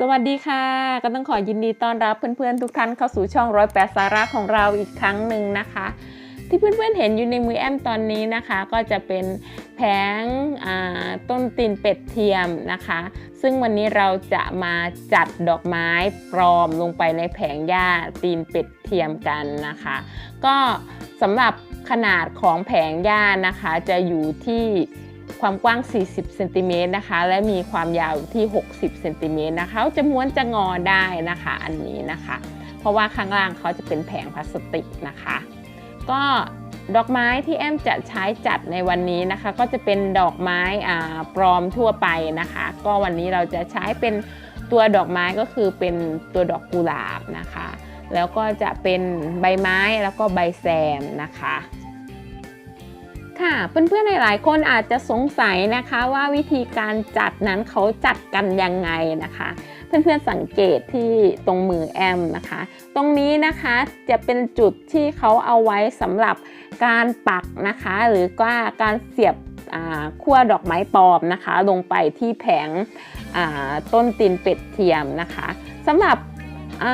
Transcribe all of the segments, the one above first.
สวัสดีค่ะ ก็ต้องขอยินดีต้อนรับเพื่อนๆ ทุกท่านเข้าสู่ช่องร้อยแปดสาระของเราอีกครั้งหนึ่งนะคะ ที่เพื่อนๆเห็นอยู่ในมือแอมตอนนี้นะคะ ก็จะเป็นแผงต้นตีนเป็ดเทียมนะคะ ซึ่งวันนี้เราจะมาจัดดอกไม้ปลอมลงไปในแผงหญ้าตีนเป็ดเทียมกันนะคะ ก็สำหรับขนาดของแผงหญ้านะคะจะอยู่ที่ ความกว้าง 40เซนติเมตรนะคะ และมีความยาวที่ 60เซนติเมตรนะคะจะม้วนจะงอได้นะคะ อันนี้นะคะ เพราะว่าข้างล่างเขาจะเป็นแผงพลาสติกนะคะ ก็ดอกไม้ที่แอมจะใช้จัดในวันนี้นะคะ ก็จะเป็นดอกไม้อ่าปลอมทั่วไปนะคะ ก็วันนี้เราจะใช้เป็นตัวดอกไม้ก็คือเป็นตัวดอกกุหลาบนะคะ แล้วก็จะเป็นใบไม้แล้วก็ใบแซมนะคะ ค่ะ เพื่อนๆหลายๆคนอาจจะสงสัยนะคะว่าวิธีการจัดนั้นเขาจัดกันยังไงนะคะ เพื่อนๆสังเกตที่ตรงมือแอมนะคะ ตรงนี้นะคะจะเป็นจุดที่เขาเอาไว้สำหรับการปักนะคะ หรือว่าการเสียบขั้วดอกไม้ปลอมนะคะ ลงไปที่แผงต้นตีนเป็ดเทียมนะคะสำหรับอ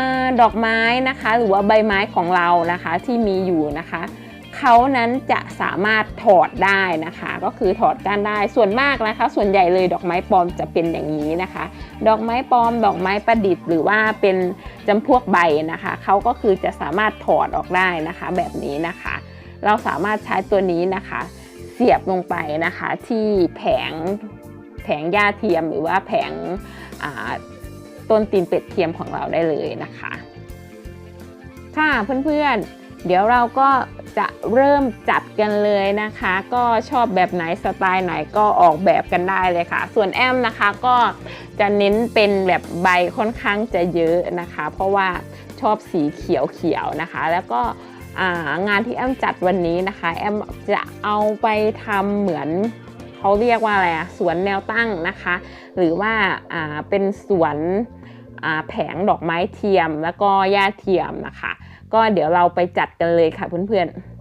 ดอกไม้นะคะ หรือว่าใบไม้ของเรานะคะที่มีอยู่นะคะ เขานั้นจะสามารถถอดได้นะคะ ก็คือถอดก้านได้ส่วนมากนะคะ ส่วนใหญ่เลยดอกไม้ปลอมจะเป็นอย่างนี้นะคะ ดอกไม้ปลอม ดอกไม้ประดิษฐ์หรือว่าเป็นจำพวกใบนะคะเขาก็คือจะสามารถถอดออกได้นะคะ แบบนี้นะคะ เราสามารถใช้ตัวนี้นะคะ เสียบลงไปนะคะที่แผงแผงหญ้าเทียมหรือว่าแผงต้นตีนเป็ดเทียมของเราได้เลยนะคะ ค่ะเพื่อนๆเดี๋ยวเราก็ จะเริ่มจัดกันเลยนะคะ ก็ชอบแบบไหนสไตล์ไหนก็ออกแบบกันได้เลยค่ะ ส่วนแอมนะคะก็จะเน้นเป็นแบบใบค่อนข้างจะเยอะนะคะ เพราะว่าชอบสีเขียวๆนะคะ แล้วก็งานที่แอมจัดวันนี้นะคะ แอมจะเอาไปทำเหมือนเขาเรียกว่าอะไรอะสวนแนวตั้งนะคะ หรือว่าเป็นสวนแผงดอกไม้เทียมแล้วก็หญ้าเทียมนะคะ ก็เดี๋ยวเราไปจัดกันเลยค่ะเพื่อนๆ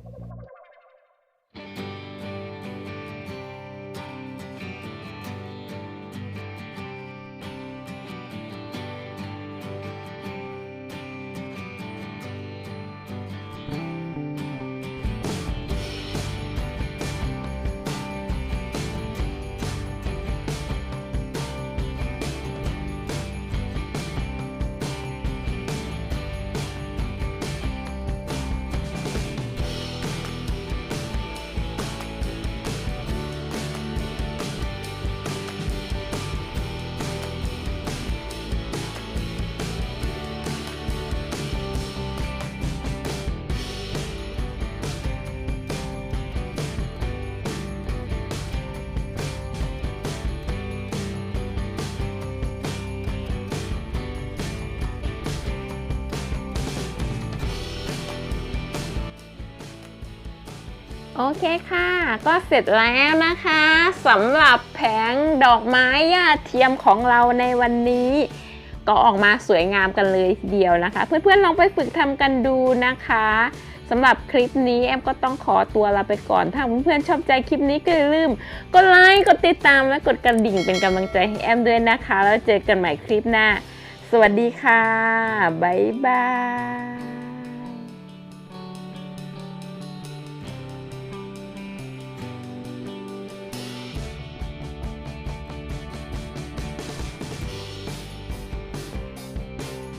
โอเคค่ะ ก็เสร็จแล้วนะคะสำหรับแผงดอกไม้หญ้าเทียมของเราในวันนี้ ก็ออกมาสวยงามกันเลยทีเดียวนะคะ เพื่อนๆลองไปฝึกทำกันดูนะคะสำหรับคลิปนี้แอมก็ต้องขอตัวลาไปก่อน ถ้าเพื่อนๆชอบใจคลิปนี้ก็อย่าลืมกดไลค์กดติดตามและกดกระดิ่งเป็นกำลังใจให้แอมด้วยนะคะ แล้วเจอกันใหม่คลิปหน้า สวัสดีค่ะบ๊ายบาย